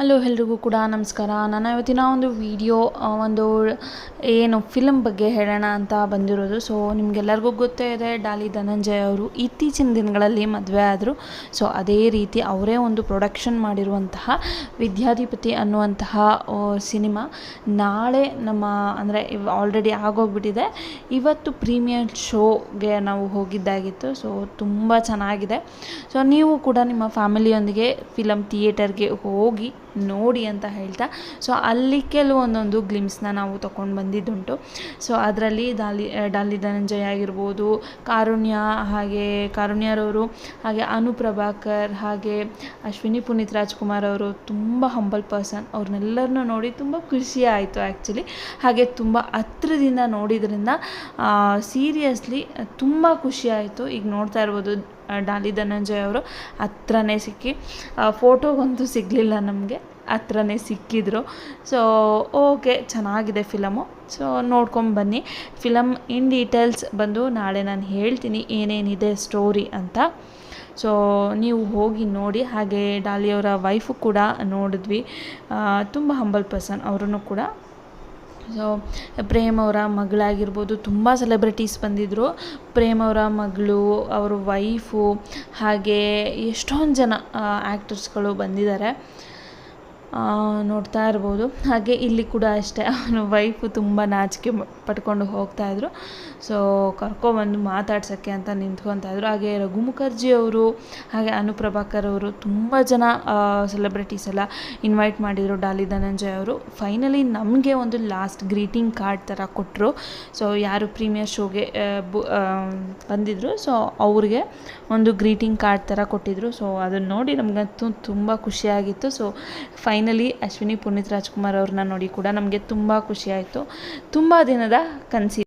Hello ಎಲ್ರಿಗೂ ಕೂಡ ನಮಸ್ಕಾರ. ನಾನು ಇವತ್ತಿನ ಒಂದು ವಿಡಿಯೋ ಒಂದು ಏನು ಫಿಲಮ್ ಬಗ್ಗೆ ಹೇಳೋಣ ಅಂತ ಬಂದಿರೋದು. ಸೊ ನಿಮಗೆಲ್ಲರಿಗೂ ಗೊತ್ತೇ ಇದೆ, ಡಾಲಿ ಧನಂಜಯ ಅವರು ಇತ್ತೀಚಿನ ದಿನಗಳಲ್ಲಿ ಮದುವೆ ಆದರು. ಸೊ ಅದೇ ರೀತಿ ಅವರೇ ಒಂದು ಪ್ರೊಡಕ್ಷನ್ ಮಾಡಿರುವಂತಹ ವಿದ್ಯಾಧಿಪತಿ ಅನ್ನುವಂತಹ ಸಿನಿಮಾ ನಾಳೆ ನಮ್ಮ, ಅಂದರೆ ಆಲ್ರೆಡಿ ಆಗೋಗ್ಬಿಟ್ಟಿದೆ. ಇವತ್ತು ಪ್ರೀಮಿಯರ್ ಶೋಗೆ ನಾವು ಹೋಗಿದ್ದಾಗಿತ್ತು. ಸೊ ತುಂಬ ಚೆನ್ನಾಗಿದೆ. ಸೊ ನೀವು ಕೂಡ ನಿಮ್ಮ ಫ್ಯಾಮಿಲಿಯೊಂದಿಗೆ ಫಿಲಮ್ ಥಿಯೇಟರ್ಗೆ ಹೋಗಿ ನೋಡಿ ಅಂತ ಹೇಳ್ತಾ. ಸೊ ಅಲ್ಲಿ ಕೆಲವೊಂದೊಂದು ಗ್ಲಿಮ್ಸ್ನ ನಾವು ತೊಗೊಂಡು ಬಂದಿದ್ದುಂಟು. ಸೊ ಅದರಲ್ಲಿ ದಾಲಿ ಡಾಲಿ ಧನಂಜಯ ಆಗಿರ್ಬೋದು, ಕಾರುಣ್ಯ, ಹಾಗೆ ಕಾರುಣ್ಯರವರು, ಹಾಗೆ ಅನು ಪ್ರಭಾಕರ್, ಹಾಗೆ ಅಶ್ವಿನಿ ಪುನೀತ್ ರಾಜ್ಕುಮಾರ್ ಅವರು ತುಂಬ ಹಂಬಲ್ ಪರ್ಸನ್ ಅವ್ರನ್ನೆಲ್ಲರನ್ನೂ ನೋಡಿ ತುಂಬ ಖುಷಿ ಆಯಿತು ಆ್ಯಕ್ಚುಲಿ ಹಾಗೆ ತುಂಬ ಹತ್ರದಿಂದ ನೋಡಿದ್ರಿಂದ ಸೀರಿಯಸ್ಲಿ ತುಂಬ ಖುಷಿ ಆಯಿತು. ಈಗ ನೋಡ್ತಾ ಇರ್ಬೋದು ಡಾಲಿ ಧನಂಜಯ ಅವರು ಹತ್ರನೇ ಸಿಕ್ಕಿ. ಫೋಟೋಗಂತೂ ಸಿಗಲಿಲ್ಲ ನಮಗೆ, ಹತ್ರನೇ ಸಿಕ್ಕಿದ್ರು. ಸೊ ಓಕೆ ಚೆನ್ನಾಗಿದೆ ಫಿಲಮು ಸೊ ನೋಡ್ಕೊಂಬನ್ನಿ ಫಿಲಮ್ ಇನ್ ಡೀಟೇಲ್ಸ್ ಬಂದು ನಾಳೆ ನಾನು ಹೇಳ್ತೀನಿ ಏನೇನಿದೆ ಸ್ಟೋರಿ ಅಂತ. ಸೊ ನೀವು ಹೋಗಿ ನೋಡಿ, ಹಾಗೆ ಡಾಲಿಯವರ ವೈಫು ಕೂಡ ನೋಡಿದ್ವಿ. ತುಂಬ ಹಂಬಲ್ ಪರ್ಸನ್ ಅವರನ್ನು ಕೂಡ ಸೊ ಪ್ರೇಮ್ ಅವರ ಮಗಳಾಗಿರ್ಬೋದು, ತುಂಬ ಸೆಲೆಬ್ರಿಟೀಸ್ ಬಂದಿದ್ದರು ಪ್ರೇಮ್ ಅವರ ಮಗಳು, ಅವ್ರ ವೈಫು ಹಾಗೆ ಎಷ್ಟೊಂದು ಜನ ಆ್ಯಕ್ಟರ್ಸ್ಗಳು ಬಂದಿದ್ದಾರೆ. ನೋಡ್ತಾ ಇರ್ಬೋದು. ಹಾಗೆ ಇಲ್ಲಿ ಕೂಡ ಅಷ್ಟೇ. ಅವನ ವೈಫು ತುಂಬ ನಾಚಿಕೆ ಪಟ್ಕೊಂಡು ಹೋಗ್ತಾಯಿದ್ರು ಸೊ ಕರ್ಕೊಬಂದು ಮಾತಾಡ್ಸೋಕ್ಕೆ ಅಂತ ನಿಂತ್ಕೊತಾಯಿದ್ರು ಹಾಗೆ ರಘು ಮುಖರ್ಜಿ ಅವರು, ಹಾಗೆ ಅನುಪ್ರಭಾಕರ್ ಅವರು ತುಂಬ ಜನ ಸೆಲೆಬ್ರಿಟೀಸ್ ಎಲ್ಲ ಇನ್ವೈಟ್ ಮಾಡಿದರು. ಡಾಲಿ ಧನಂಜಯ್ ಅವರು. ಫೈನಲಿ ನಮಗೆ ಒಂದು ಲಾಸ್ಟ್ ಗ್ರೀಟಿಂಗ್ ಕಾರ್ಡ್ ಥರ ಕೊಟ್ಟರು ಸೊ ಯಾರು ಪ್ರೀಮಿಯರ್ ಶೋಗೆ ಬಂದಿದ್ರು. ಸೊ ಅವ್ರಿಗೆ ಒಂದು ಗ್ರೀಟಿಂಗ್ ಕಾರ್ಡ್ ಥರ ಕೊಟ್ಟಿದ್ದರು ಸೊ ಅದನ್ನು ನೋಡಿ ನಮಗಂತೂ ತುಂಬ ಖುಷಿಯಾಗಿತ್ತು. ಸೊ ಫೈನಲಿ ಅಶ್ವಿನಿ ಪುನೀತ್ ರಾಜ್ಕುಮಾರ್ ಅವ್ರನ್ನ ನೋಡಿ ಕೂಡ ನಮಗೆ ತುಂಬ ಖುಷಿಯಾಯಿತು ತುಂಬ ದಿನದ ಕನಸಿ